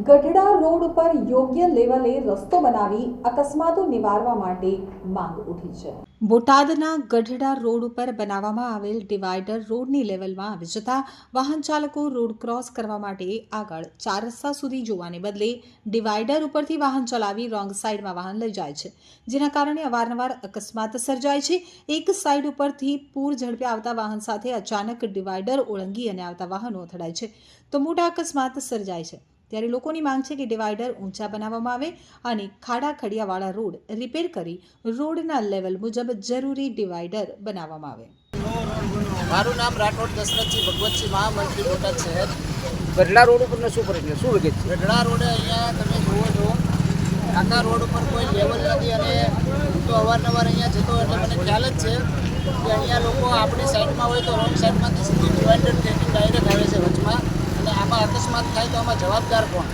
Gadhada road ઉપર યોગ્ય લેવલે રસ્તો બનાવી અકસ્માતો નિવારવા માટે માંગ ઉઠી છે. બોટાદના ગઢડા રોડ ઉપર બનાવવામાં આવેલ ડિવાઈડર રોડની લેવલમાં આવી જતા વાહન ચાલકો રોડ ક્રોસ કરવા માટે આગળ ચાર રસ્તા સુધી જોવાને બદલે ડિવાઈડર ઉપરથી વાહન ચલાવી રોંગ સાઈડમાં વાહન લઈ જાય છે. જેના કારણે અવારનવાર અકસ્માત સર્જાય છે. એક સાઈડ ઉપરથી પૂર ઝડપે આવતા વાહન સાથે અચાનક ડિવાઈડર ઓળંગી અને આવતા વાહનો અથડાય છે. તો મોટા અકસ્માત સર્જાય છે. ત્યારે લોકોની માંગ છે કે ડિવાઈડર ઊંચા બનાવવામાં આવે અને ખાડા ખડિયાવાળા રોડ રિપેર કરી રોડના લેવલ મુજબ જરૂરી ડિવાઈડર બનાવવામાં આવે. મારું નામ રાઠોડ દશરથજી ભગવતસિંહ મહામંત્રી બોટાદ શહેર. ગઢડા રોડ ઉપર શું કરે છે? શું વિગત છે? ગઢડા રોડે અહીંયા તમે જુઓ છો આખા રોડ ઉપર કોઈ લેવલ નથી અને હું તો અવારનવાર અહીંયા જતો એટલે મને ખ્યાલ જ છે કે અહીંયા લોકો આપણી સાઈડમાં હોય તો રોંગ સાઈડમાંથી સીધી ડિવાઈડર ટ્રેનિંગ ડાયરેક્ટ આવે છે. અકસ્માત થાય તો આમાં જવાબદાર કોણ?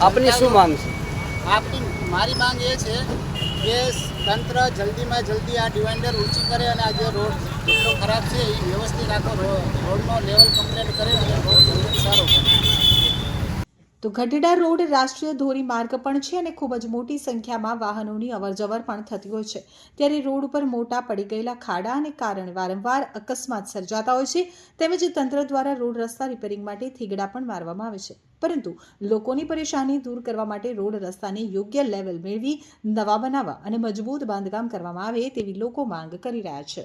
આપની શું માંગ છે? આપની મારી માંગ એ છે કે તંત્ર જલ્દીમાં જલ્દી આ ડિવાઇન્ડર ઊંચી કરે અને આ જે રોડ એટલો ખરાબ છે એ વ્યવસ્થિત આખો રોડનો લેવલ કમ્પ્લેટ કરે અને રોડ જલ્દી સારો કરે. તો ગઢડા રોડ રાષ્ટ્રીય ધોરીમાર્ગ પણ છે અને ખૂબ જ મોટી સંખ્યામાં વાહનોની અવરજવર પણ થતી હોય છે. ત્યારે રોડ ઉપર મોટા પડી ગયેલા ખાડા અને કારણ વારંવાર અકસ્માત સર્જાતા હોય છે. તેમજ તંત્ર દ્વારા રોડ રસ્તા રિપેરિંગ માટે થીગડા પણ મારવામાં આવે છે. પરંતુ લોકોની પરેશાની દૂર કરવા માટે રોડ રસ્તાને યોગ્ય લેવલ મેળવી, નવા બનાવવા અને મજબૂત બાંધકામ કરવામાં આવે તેવી લોકો માંગ કરી રહ્યા છે.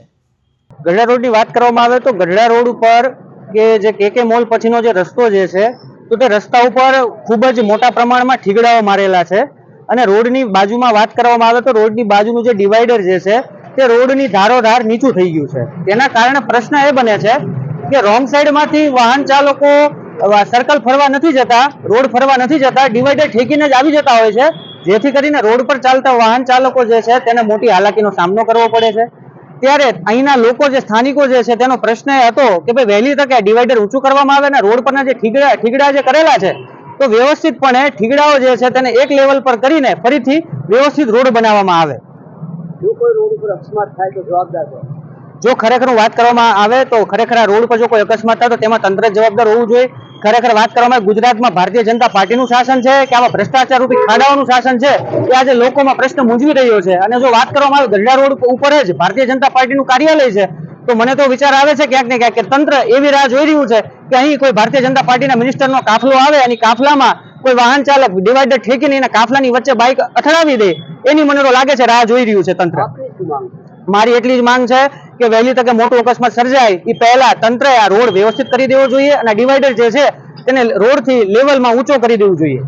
ગઢડા રોડની વાત કરવામાં આવે તો ગઢડા રોડ ઉપર કે જે કે મોલ પછીનો જે રસ્તો જે છે તો તે રસ્તા ઉપર ખૂબ જ મોટા પ્રમાણમાં ઠીગડાઓ મારેલા છે અને રોડની બાજુમાં વાત કરવામાં આવે તો રોડની બાજુનું જે ડિવાઈડર જે છે તે રોડની ધારોધાર નીચું થઈ ગયું છે. તેના કારણે પ્રશ્ન એ બને છે કે રોંગ સાઈડમાંથી વાહન ચાલકો સર્કલ ફરવા નથી જતા, રોડ ફરવા નથી જતા, ડિવાઈડર ઠેકીને જ આવી જતા હોય છે, જેથી કરીને રોડ પર ચાલતા વાહન ચાલકો જે છે તેને મોટી હાલાકીનો સામનો કરવો પડે છે. ત્યારે અહીંના લોકો જે સ્થાનિકો જે છે તેનો પ્રશ્ન એ હતો કે ભાઈ વહેલી તકે ડિવાઈડર ઊંચું કરવામાં આવે ને રોડ પરના જે ઠીગડા ઠીગડા જે કરેલા છે તો વ્યવસ્થિતપણે ઠીગડાઓ જે છે તેને એક લેવલ પર કરીને ફરીથી વ્યવસ્થિત રોડ બનાવવામાં આવે. જો કોઈ રોડ ઉપર અકસ્માત થાય તો જવાબદાર જો ખરેખર વાત કરવામાં આવે તો ખરેખર આ રોડ પર જો કોઈ અકસ્માત થાય તો તેમાં તંત્ર જવાબદાર હોવું જોઈએ. ખરેખર વાત કરવામાં ગુજરાતમાં ભારતીય જનતા પાર્ટીનું શાસન છે કે આમાં ભ્રષ્ટાચાર રૂપી ખાડાઓનું શાસન છે એ આજે લોકોમાં પ્રશ્ન મૂંઝવી રહ્યો છે. અને જો વાત કરવામાં આવે ગઢડા રોડ ઉપર જ ભારતીય જનતા પાર્ટીનું કાર્યાલય છે તો મને તો વિચાર આવે છે ક્યાંક ને ક્યાંક કે તંત્ર એવી રાહ જોઈ રહ્યું છે કે અહીં કોઈ ભારતીય જનતા પાર્ટીના મિનિસ્ટરનો કાફલો આવે અને કાફલામાં કોઈ વાહન ચાલક ડિવાઈડર ઠેકીને એના કાફલાની વચ્ચે બાઇક અથડાવી દે એની મને તો લાગે છે રાહ જોઈ રહ્યું છે તંત્ર. મારી એટલી જ માંગ છે કે વહેલી તકે મોટો અકસ્માત સર્જાય એ પહેલા તંત્રએ આ રોડ વ્યવસ્થિત કરી દેવો જોઈએ અને ડિવાઈડર જે છે તેને રોડથી લેવલમાં ઊંચો કરી દેવું જોઈએ.